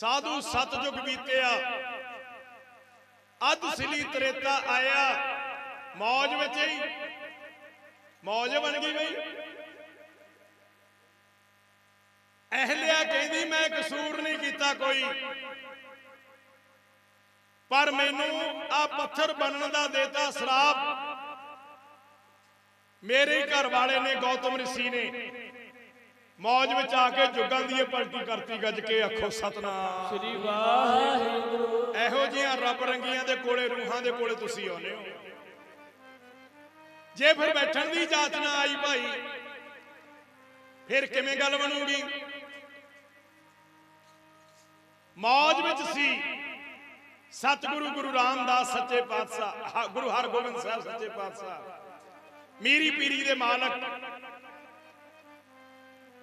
ਸਾਧੂ ਸਤਜੁਗ ਬੀਤਿਆ। ਅਧ ਸਿਲੀ ਤਰੇਤਾ ਆਇਆ। ਮੌਜ ਵਿੱਚ ਹੀ। ਮੌਜ ਬਣ ਗਈ ਬਈ। ਅਹਲਿਆ ਕਹਿੰਦੀ, ਮੈਂ ਕਸੂਰ ਨਹੀਂ ਕੀਤਾ ਕੋਈ। ਪਰ ਮੈਨੂੰ ਆ ਪੱਥਰ ਬਣਨ ਦਾ ਦੇਤਾ ਸ਼ਰਾਪ। ਮੇਰੇ ਘਰ ਵਾਲੇ ਨੇ ਗੌਤਮ ਰਿਸ਼ੀ ਨੇ। ਮੌਜ ਵਿੱਚ ਆ ਕੇ ਜੁਗਾਂ ਦੀ ਇਹ ਪਲਟੀ ਕਰਤੀ ਗੱਜ ਕੇ ਆਖੋ ਸਤਨਾਮ। ਸ੍ਰੀ ਵਾਹਿਗੁਰੂ। ਇਹੋ ਜਿਹੀਆਂ ਰੱਬ ਰੰਗੀਆਂ ਦੇ ਕੋਲੇ ਰੂਹਾਂ ਦੇ ਕੋਲੇ ਤੁਸੀਂ ਆਉਨੇ ਹੋ। ਜੇ ਫਿਰ ਬੈਠਣ ਦੀ ਜਾਚ ਨਾ ਆਈ ਭਾਈ ਫਿਰ ਕਿਵੇਂ ਗੱਲ ਬਣੂਗੀ? ਮੌਜ ਵਿੱਚ ਸੀ। ਸਤਿਗੁਰੂ ਗੁਰੂ ਰਾਮਦਾਸ ਸੱਚੇ ਪਾਤਸ਼ਾਹ ਗੁਰੂ ਹਰਗੋਬਿੰਦ ਸਾਹਿਬ ਸੱਚੇ ਪਾਤਸ਼ਾਹ। ਮੀਰੀ ਪੀਰੀ ਦੇ ਮਾਲਕ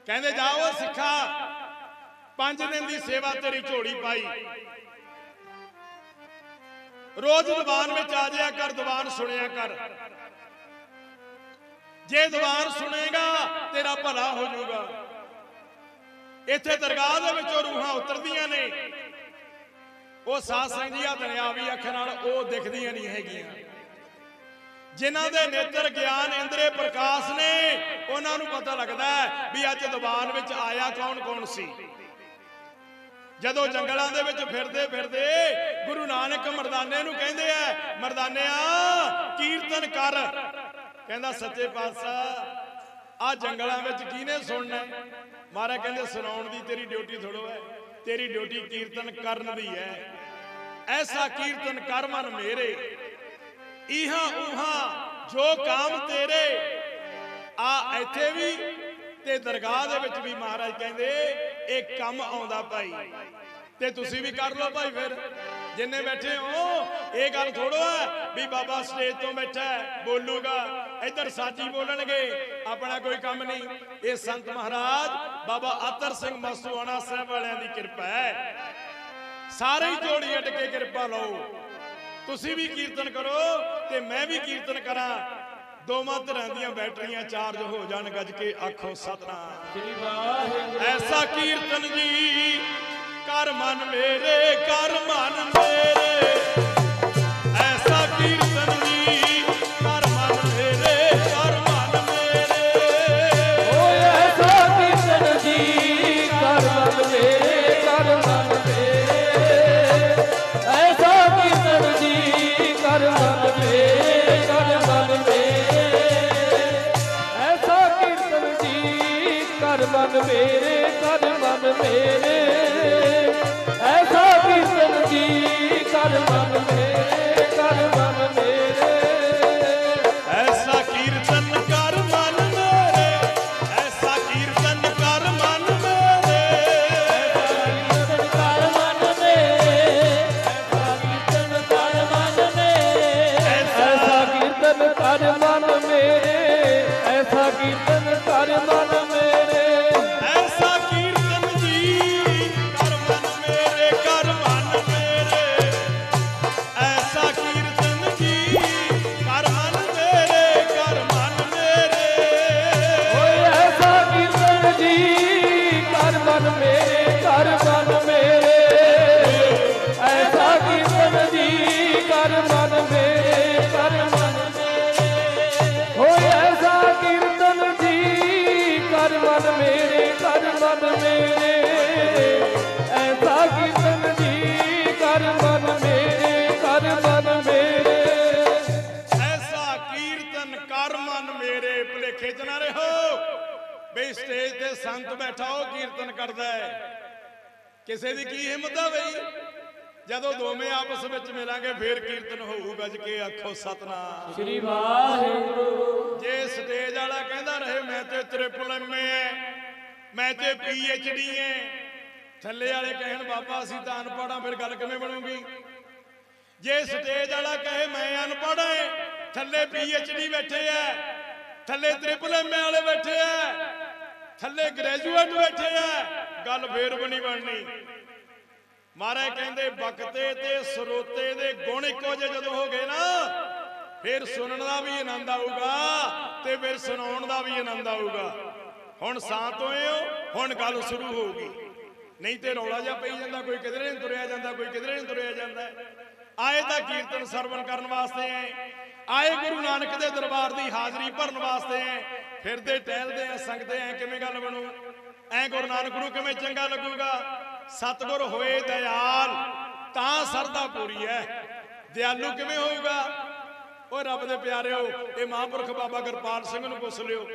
ਕਹਿੰਦੇ ਜਾਓ, ਸਿੱਖਾ, ਪੰਜ ਦਿਨ ਦੀ ਸੇਵਾ ਤੇਰੀ ਝੋਲੀ ਪਾਈ। ਰੋਜ਼ ਦੀਵਾਨ ਵਿੱਚ ਆ ਜਾਇਆ ਕਰ, ਦੀਵਾਨ ਸੁਣਿਆ ਕਰ। ਜੇ ਦੀਵਾਨ ਸੁਣੇਗਾ, ਤੇਰਾ ਭਲਾ ਹੋ ਜਾਊਗਾ। ਇੱਥੇ ਦਰਗਾਹ ਦੇ ਵਿੱਚੋਂ ਰੂਹਾਂ ਉਤਰਦੀਆਂ ਨੇ। ਉਹ ਸਾਧ ਸੰਗ ਜੀਆਂ ਦੁਨਿਆਵੀ ਅੱਖ ਨਾਲ ਉਹ ਦਿਖਦੀਆਂ ਨਹੀਂ ਹੈਗੀਆਂ। ਜਿਨ੍ਹਾਂ ਦੇ ਨੇਤਰ ਗਿਆਨ ਇੰਦਰੇ ਪ੍ਰਕਾਸ਼ ਨੇ, ਉਹਨਾਂ ਨੂੰ ਪਤਾ ਲੱਗਦਾ ਹੈ ਵੀ ਅੱਜ ਦੀਵਾਨ ਵਿੱਚ ਆਇਆ ਕੌਣ ਕੌਣ ਸੀ। ਜਦੋਂ ਜੰਗਲਾਂ ਦੇ ਵਿੱਚ ਫਿਰਦੇ ਫਿਰਦੇ ਗੁਰੂ ਨਾਨਕ ਮਰਦਾਨੇ ਨੂੰ ਕਹਿੰਦੇ ਆ, ਮਰਦਾਨਿਆ, ਕੀਰਤਨ ਕਰ। ਕਹਿੰਦਾ, ਸੱਚੇ ਪਾਤਸ਼ਾਹ ਆ ਜੰਗਲਾਂ ਵਿੱਚ ਕਿਹਨੇ ਸੁਣਨਾ ਮਹਾਰਾਜ ਕਹਿੰਦੇ, ਸੁਣਾਉਣ ਦੀ ਤੇਰੀ ਡਿਊਟੀ ਥੋੜੋ ਹੈ। ਤੇਰੀ ਡਿਊਟੀ ਕੀਰਤਨ ਕਰਨ ਦੀ ਹੈ। ਐਸਾ ਕੀਰਤਨ ਕਰ ਮਨ ਮੇਰੇ। ਇਹਾਂ ਉਹਾਂ, ਜੋ ਕਾਮ ਤੇਰੇ, ਆ ਇੱਥੇ ਵੀ ਤੇ ਦਰਗਾਹ ਦੇ ਵਿੱਚ ਵੀ ਮਹਾਰਾਜ ਕਹਿੰਦੇ, ਇਹ ਕੰਮ ਆਉਂਦਾ ਭਾਈ। ਤੇ ਤੁਸੀਂ ਵੀ ਕਰ ਲਓ ਭਾਈ ਫਿਰ। ਜਿੰਨੇ ਬੈਠੇ ਹੋ, ਇਹ ਗੱਲ ਥੋੜੋ ਹੈ ਵੀ ਬਾਬਾ ਸਟੇਜ ਤੋਂ ਬੈਠਾ ਬੋਲੂਗਾ, ਇੱਧਰ ਸਾਜੀ ਬੋਲਣਗੇ, ਆਪਣਾ ਕੋਈ ਕੰਮ ਨਹੀਂ। ਇਹ ਸੰਤ ਮਹਾਰਾਜ, ਬਾਬਾ ਅਤਰ ਸਿੰਘ ਮਸਤੂਆਣਾ ਸਾਹਿਬ ਵਾਲਿਆਂ ਦੀ ਕਿਰਪਾ ਹੈ। ਸਾਰੇ ਜੋੜੀ ਅਟ ਕੇ ਕਿਰਪਾ ਲਓ। ਤੁਸੀਂ ਵੀ ਕੀਰਤਨ ਕਰੋ ਤੇ ਮੈਂ ਵੀ ਕੀਰਤਨ ਕਰਾਂ। ਦੋਵਾਂ ਧਿਰਾਂ ਦੀਆਂ ਬੈਟਰੀਆਂ ਚਾਰਜ ਹੋ ਜਾਣ, ਗੱਜ ਕੇ ਆਖੋ ਸਤਨਾਮ। ਸ੍ਰੀ ਵਾਹਿਗੁਰੂ ਐਸਾ ਕੀਰਤਨ ਜੀ, ਕਰ ਮਨ ਮੇਰੇ, ਕਰ ਮਨ ਮਨ ਮੇਰੇ ਕਰ ਮਨ ਮੇਰੇ। ਐਸਾ ਕੀਰਤਨ ਜੀ ਕਰ ਮਨ ਕਰ ਮਨ ਬਈ ਸਟੇਜ ਤੇ ਸੰਤ ਬੈਠਾ ਉਹ ਕੀਰਤਨ ਕਰਦਾ ਹੈ। ਕਿਸੇ ਦੀ ਕੀ ਹਿੰਮਤ ਆ ਬਈ? ਜਦੋਂ ਦੋਵੇਂ ਆਪਸ ਵਿੱਚ ਮਿਲਾਂਗੇ ਫੇਰ ਕੀਰਤਨ ਹੋਊ ਗੱਜ ਕੇ ਆਖੋ ਸਤਨਾਮ। ਸ੍ਰੀ ਵਾਹਿਗੁਰੂ। ਜੇ ਸਟੇਜ ਵਾਲਾ ਕਹਿੰਦਾ ਰਹੇ ਮੈਂ ਤੇ ਟ੍ਰਿਪਲ ਐਮਏ ਐ ਮੈਂ ਤੇ ਪੀਐਚਡੀ ਐ ਥੱਲੇ ਵਾਲੇ ਕਹਿਣ ਬਾਬਾ ਅਸੀਂ ਤਾਂ ਅਨਪੜ੍ਹਾਂ ਫਿਰ ਗੱਲ ਕਿਵੇਂ ਬਣੂਗੀ? ਜੇ ਸਟੇਜ ਵਾਲਾ ਕਹੇ ਮੈਂ ਅਨਪੜ੍ਹ ਐ ਥੱਲੇ ਪੀਐਚਡੀ ਬੈਠੇ ਐ ਥੱਲੇ ਟ੍ਰਿਪਲ ਐਮਏ ਵਾਲੇ ਬੈਠੇ ਐ ਥੱਲੇ ਗ੍ਰੈਜੂਏਟ ਬੈਠੇ ਐ ਗੱਲ ਫੇਰ ਬਣੀ ਬਣਨੀ। ਮਹਾਰਾਜ ਕਹਿੰਦੇ ਬਖਤੇ ਤੇ ਸਰੋਤੇ ਦੇ ਗੁਣ ਇੱਕੋ ਜਿਹੇ ਜਦੋਂ ਹੋ ਗਏ ਨਾ, ਫਿਰ ਸੁਣਨ ਦਾ ਵੀ ਆਨੰਦ ਆਊਗਾ ਤੇ ਫਿਰ ਸੁਣਾਉਣ ਦਾ ਵੀ ਆਨੰਦ ਆਊਗਾ। ਹੁਣ ਸ਼ਾਂਤ ਹੋਏ ਹੋ, ਹੁਣ ਗੱਲ ਸ਼ੁਰੂ ਹੋਊਗੀ ਨਹੀਂ ਤੇ ਰੌਲਾ ਜਿਹਾ ਪਈ ਜਾਂਦਾ, ਕੋਈ ਕਿਧਰੇ ਨੂੰ ਤੁਰਿਆ ਜਾਂਦਾ, ਕੋਈ ਕਿਧਰੇ ਨੂੰ ਤੁਰਿਆ ਜਾਂਦਾ। ਆਏ ਤਾਂ ਕੀਰਤਨ ਸਰਵਣ ਕਰਨ ਵਾਸਤੇ ਆਏ। ਆਏ ਗੁਰੂ ਨਾਨਕ ਦੇ ਦਰਬਾਰ ਦੀ ਹਾਜ਼ਰੀ ਭਰਨ ਵਾਸਤੇ ਆਏ। ਫਿਰਦੇ, ਟਹਿਲਦੇ ਆ, ਸੰਗਦੇ ਆ, ਕਿਵੇਂ ਗੱਲ ਬਣੂ? ਐ ਗੁਰੂ ਨਾਨਕ ਨੂੰ ਕਿਵੇਂ ਚੰਗਾ ਲੱਗੂਗਾ? ਸਤਗੁਰ ਹੋਏ ਦਿਆਲ ਤਾਂ ਸਰਦਾ ਪੂਰੀ ਹੈ ਦਿਆਲੂ ਕਿਵੇਂ ਹੋਊਗਾ? ਓਏ ਰੱਬ ਦੇ ਪਿਆਰਿਓ, ਇਹ ਮਹਾਂਪੁਰਖ ਬਾਬਾ ਗੁਰਪਾਲ ਸਿੰਘ ਨੂੰ ਪੁੱਛ ਲਿਓ।